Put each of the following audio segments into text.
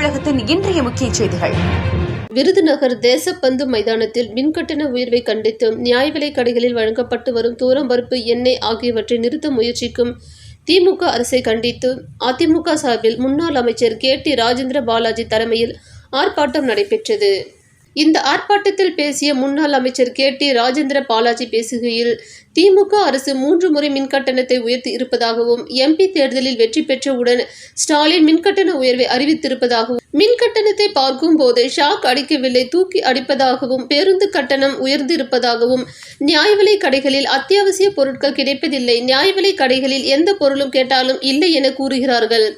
தமிழகத்தின் இன்றைய முக்கிய செய்திகள். விருதுநகர் தேசப்பந்து மைதானத்தில் மின்கட்டண உயர்வை கண்டித்தும் நியாய விலைக் கடைகளில் வழங்கப்பட்டு வரும் தூரம் பருப்பு எண்ணெய் ஆகியவற்றை நிறுத்த முயற்சிக்கும் திமுக அரசை கண்டித்து அதிமுக சார்பில் முன்னாள் அமைச்சர் கே டி ராஜேந்திர பாலாஜி தலைமையில் ஆர்ப்பாட்டம் நடைபெற்றது. இந்த ஆர்ப்பாட்டத்தில் பேசிய முன்னாள் அமைச்சர் கே. டி. ராஜேந்திர பாலாஜி பேசுகையில் திமுக அரசு மூன்று முறை மின்கட்டணத்தை உயர்த்தி இருப்பதாகவும் எம்பி தேர்தலில் வெற்றி பெற்றவுடன் ஸ்டாலின் மின்கட்டண உயர்வை அறிவித்திருப்பதாகவும் மின்கட்டணத்தை பார்க்கும் போது ஷாக் அடிக்கவில்லை தூக்கி அடிப்பதாகவும் பேருந்து கட்டணம் உயர்ந்திருப்பதாகவும் நியாய விலை கடைகளில் அத்தியாவசிய பொருட்கள் கிடைப்பதில்லை நியாய விலை கடைகளில் எந்த பொருளும் கேட்டாலும் இல்லை என கூறுகிறார்கள்.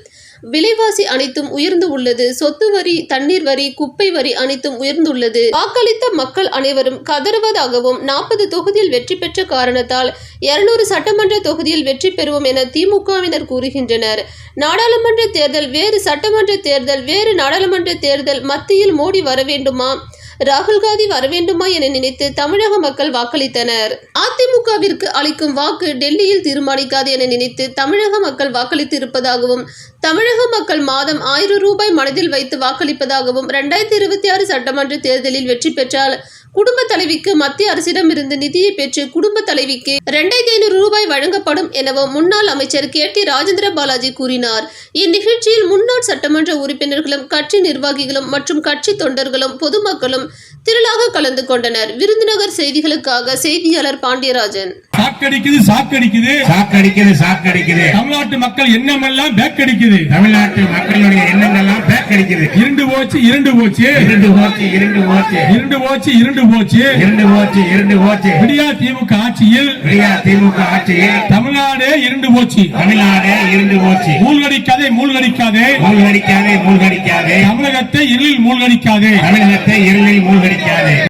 விலைவாசி அனைத்தும் உயர்ந்து உள்ளது. சொத்து வரி தண்ணீர் வரி குப்பை வரி அனைத்தும் உயர்ந்துள்ளது. வாக்களித்த மக்கள் அனைவரும் கதறுவதாகவும் நாற்பது தொகுதியில் வெற்றி பெற்ற காரணத்தால் இருநூறு சட்டமன்ற தொகுதியில் வெற்றி பெறுவோம் என திமுகவினர் கூறுகின்றனர். நாடாளுமன்ற தேர்தல் வேறு சட்டமன்ற தேர்தல் வேறு நாடாளுமன்ற தேர்தல் மத்தியில் மோடி வர வேண்டுமா? ராகுல் காந்தி வர வேண்டுமா என நினைத்து தமிழக மக்கள் வாக்களித்தனர். அதிமுகவிற்கு அளிக்கும் வாக்கு டெல்லியில் தீர்மானிக்காது என நினைத்து தமிழக மக்கள் வாக்களித்து இருப்பதாகவும் தமிழக மக்கள் மாதம் ஆயிரம் ரூபாய் மனதில் வைத்து வாக்களிப்பதாகவும் இரண்டாயிரத்தி இருபத்தி ஆறு சட்டமன்ற தேர்தலில் வெற்றி பெற்றால் குடும்ப தலைவிக்கு மத்திய அரசிடமிருந்து நிதியை பெற்று குடும்ப தலைவிக்கு இரண்டாயிரத்தி ஐநூறு ரூபாய் வழங்கப்படும் எனவும் முன்னாள் அமைச்சர் கே டி ராஜேந்திர பாலாஜி கூறினார். இந்நிகழ்ச்சியில் முன்னாள் சட்டமன்ற உறுப்பினர்களும் கட்சி நிர்வாகிகளும் மற்றும் கட்சி தொண்டர்களும் பொதுமக்களும் திரளாக கலந்து கொண்டனர். விருதுநகர் செய்திகளுக்காக செய்தியாளர் பாண்டியராஜன். சாக்கடிக்குது சாக்கடிக்குது. சாக்கடிக்குது சாக்கடிக்குது. தமிழ்நாட்டு மக்கள் எண்ணமெல்லாம் பேக்கடிக்குது? தமிழ்நாட்டு மக்களுடைய எண்ணங்கள்லாம் பேக்கடிக்குது? இருண்டு போச்சு இருண்டு போச்சு. இருண்டு போச்சு இருண்டு போச்சு. இருண்டு போச்சு இருண்டு போச்சு. இருண்டு போச்சு இருண்டு போச்சு. விடியா திமுக ஆட்சியில் விடியா திமுக ஆட்சியில் தமிழ்நாடே இருண்டு போச்சு. தமிழ்நாடே இருண்டு போச்சு. மூழ்கடிக்காதே மூழ்கடிக்காதே. மூழ்கடிக்காதே மூழ்கடிக்காதே. தமிழகத்தை இருளில் மூழ்கடிக்காதே. தமிழகத்தை இருளில் மூழ்கடிக்காதே.